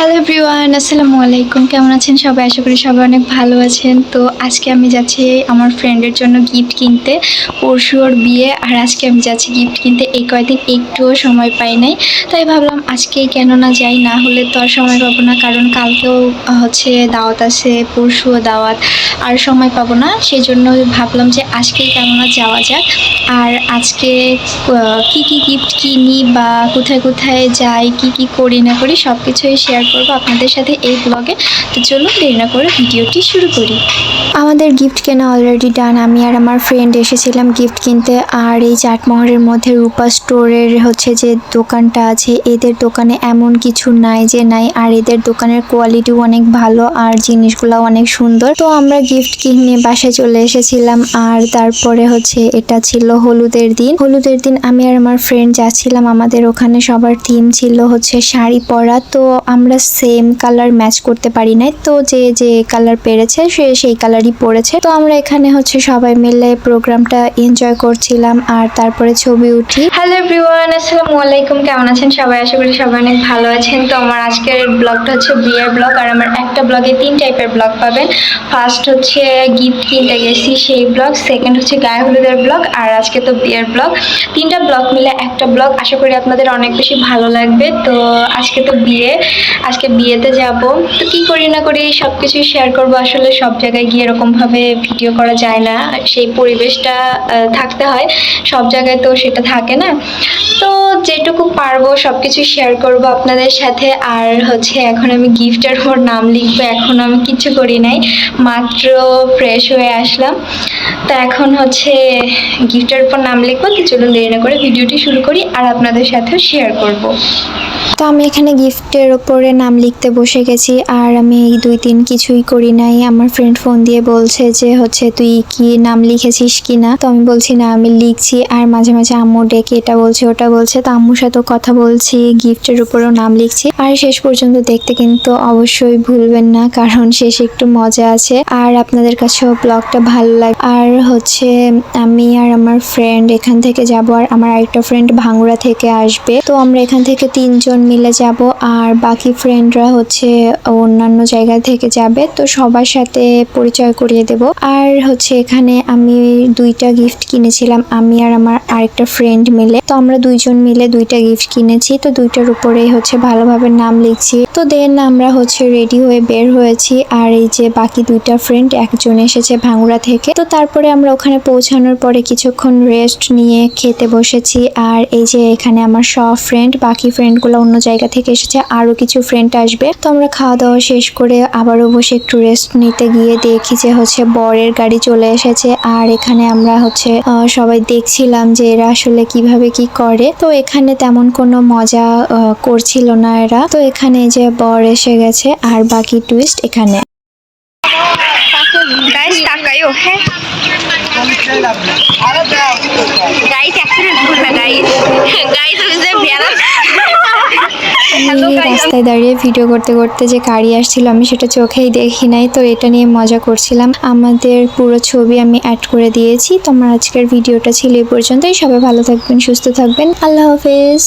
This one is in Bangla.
হ্যালো এভরিওয়ান আসসালামু আলাইকুম। কেমন আছেন সবাই? আশা করি সবাই অনেক ভালো আছেন। তো আজকে আমি যাচ্ছি আমার ফ্রেন্ডের জন্য গিফট কিনতে পরশু ওর বিয়ে। আর আজকে আমি যাচ্ছি গিফট কিনতে। এই কয়দিন একটুও সময় পাই নাই। তাই ভাবলাম আজকেই কেন না যাই, না হলে তো আর সময় পাবো না। কারণ কালকেও হচ্ছে দাওয়াত আছে, পরশুও দাওয়াত। আর সময় পাবো না। সেই জন্য ভাবলাম যে আজকেই কেননা যাওয়া যাক। আর আজকে কি কি গিফট কিনি বা কোথায় কোথায় যাই, কি কি করি না করি সব কিছুই শেয়ার করব আপনাদের সাথে এই ব্লগে তো চলুন দেরি না করে ভিডিওটি শুরু করি। আমাদের গিফট কেনা অলরেডি ডান আমি আর আমার ফ্রেন্ড এসেছিলাম গিফট কিনতে। আর এই চাটমহরের মধ্যে রূপা স্টোরের হচ্ছে যে দোকানটা আছে, এদের দোকানে এমন কিছু নাই যে নাই। আর এদের দোকানের কোয়ালিটিও অনেক ভালো আর জিনিসগুলো অনেক সুন্দর। তো আমরা গিফট কিনে বাসায় চলে এসেছিলাম। আর তারপরে হচ্ছে এটা ছিল হলুদের দিন। হলুদের দিন আমি আর আমার ফ্রেন্ড যাচ্ছিলাম। আমাদের ওখানে সবার থিম ছিল হচ্ছে শাড়ি পরা। তো আমরা সেম কালার ম্যাচ করতে পারি নাই। তো যে যে কালার পেরেছে, সে সেই কালারই পরেছে তো আমরা এখানে হচ্ছে সবাই মিলে প্রোগ্রামটা এনজয় করছিলাম আর তারপরে ছবি উঠি। হ্যালো এভরিওয়ান আসসালামু আলাইকুম। কেমন আছেন সবাই? আশা করি সবাই অনেক ভালো আছেন। তো আমার আজকের ব্লগটা হচ্ছে বিয়ের ব্লগ আর আমার একটা ব্লগে তিন টাইপের ব্লগ পাবেন। ফার্স্ট হচ্ছে গিফট কিনতে গেছি সেই ব্লগ সেকেন্ড হচ্ছে গায়ে হলুদের ব্লগ আর আজকে তো বিয়ের ব্লগ তিনটা ব্লগ মিলে একটা ব্লগ আশা করি আপনাদের অনেক বেশি ভালো লাগবে। তো আজকে তো বিয়ে। আজকে বিয়েতে যাব। তো কি করি না করি সব কিছুই শেয়ার করব। আসলে সব জায়গায় গিয়ে এরকমভাবে ভিডিও করা যায় না। সেই পরিবেশটা থাকতে হয়। সব জায়গায় তো সেটা থাকে না। তো যেটুকু পারব সব কিছু শেয়ার করব আপনাদের সাথে। আর হচ্ছে এখন আমি গিফটের উপর নাম লিখব। এখন আমি কিছু করি নাই। মাত্র ফ্রেশ হয়ে আসলাম। তো এখন হচ্ছে গিফটের উপর নাম লিখব। তো চলুন দেরি না করে ভিডিওটি শুরু করি। আর আপনাদের সাথেও শেয়ার করব। তো আমি এখানে গিফটের ওপরে নাম লিখতে বসে গেছি, আর আমি এই দুই দিন কিছুই করি নাই। আমার ফ্রেন্ড ফোন দিয়ে বলছে যে, হচ্ছে তুই কি নাম লিখেছিস কি না? তো আমি বলছি, না, আমি লিখছি। আর মাঝে মাঝে আম্মু ডেকে এটা বলছে, ওটা বলছে। তো আম্মুর সাথেও কথা বলছি, গিফটের উপরেও নাম লিখছি। আর শেষ পর্যন্ত দেখতে কিন্তু অবশ্যই ভুলবেন না, কারণ শেষে একটু মজা আছে। আর আপনাদের কাছেও ব্লগটা ভালো লাগে, আর হচ্ছে আমি আর আমার ফ্রেন্ড এখান থেকে যাব, আর আমার আরেকটা ফ্রেন্ড ভাঙ্গুড়া থেকে আসবে। তো আমরা এখান থেকে তিনজন মিলে যাব আর বাকি ফ্রেন্ডরা হচ্ছে অন্যান্য জায়গা থেকে যাবে, তো সবার সাথে পরিচয় করিয়ে দেব। আর হচ্ছে এখানে আমি দুইটা গিফট কিনেছিলাম, আমি আর আমার আরেকটা ফ্রেন্ড মিলে। তো আমরা দুইজন মিলে দুইটা গিফট কিনেছি, তো দুইটার উপরেই হচ্ছে ভালোভাবে নাম লিখছি। তো দেন আমরা হচ্ছে রেডি হয়ে বের হয়েছি, আর এই যে বাকি দুইটা ফ্রেন্ড একজন এসেছে ভাঙ্গুড়া থেকে। তো তারপরে আমরা ওখানে পৌঁছানোর পরে কিছুক্ষণ রেস্ট নিয়ে খেতে বসেছি, আর এই যে এখানে আমার সব ফ্রেন্ড বাকি ফ্রেন্ডগুলো অন্য জায়গা থেকে এসেছে, আরও কিছু ফ্রেন্ড আসবে। তো আমরা খাওয়া দাওয়া শেষ করে আবারও বসে একটু রেস্ট নিতে গিয়ে দেখি যে হচ্ছে বরের গাড়ি চলে এসেছে। আর এখানে আমরা হচ্ছে সবাই দেখছিলাম যে এরা আসলে কীভাবে কি করে। তো এখানে তেমন কোনো মজা করছিল না এরা। তো এখানে যে বর এসে গেছে, আর বাকি টুইস্ট এখানে। রাস্তায় দাঁড়িয়ে ভিডিও করতে করতে যে গাড়ি আসছিল আমি সেটা চোখেই দেখি নাই তো এটা নিয়ে মজা করছিলাম। আমাদের পুরো ছবি আমি অ্যাড করে দিয়েছি। তোমার আজকের ভিডিওটা ছিল এই পর্যন্তই। সবাই ভালো থাকবেন সুস্থ থাকবেন। আল্লাহ হাফেজ।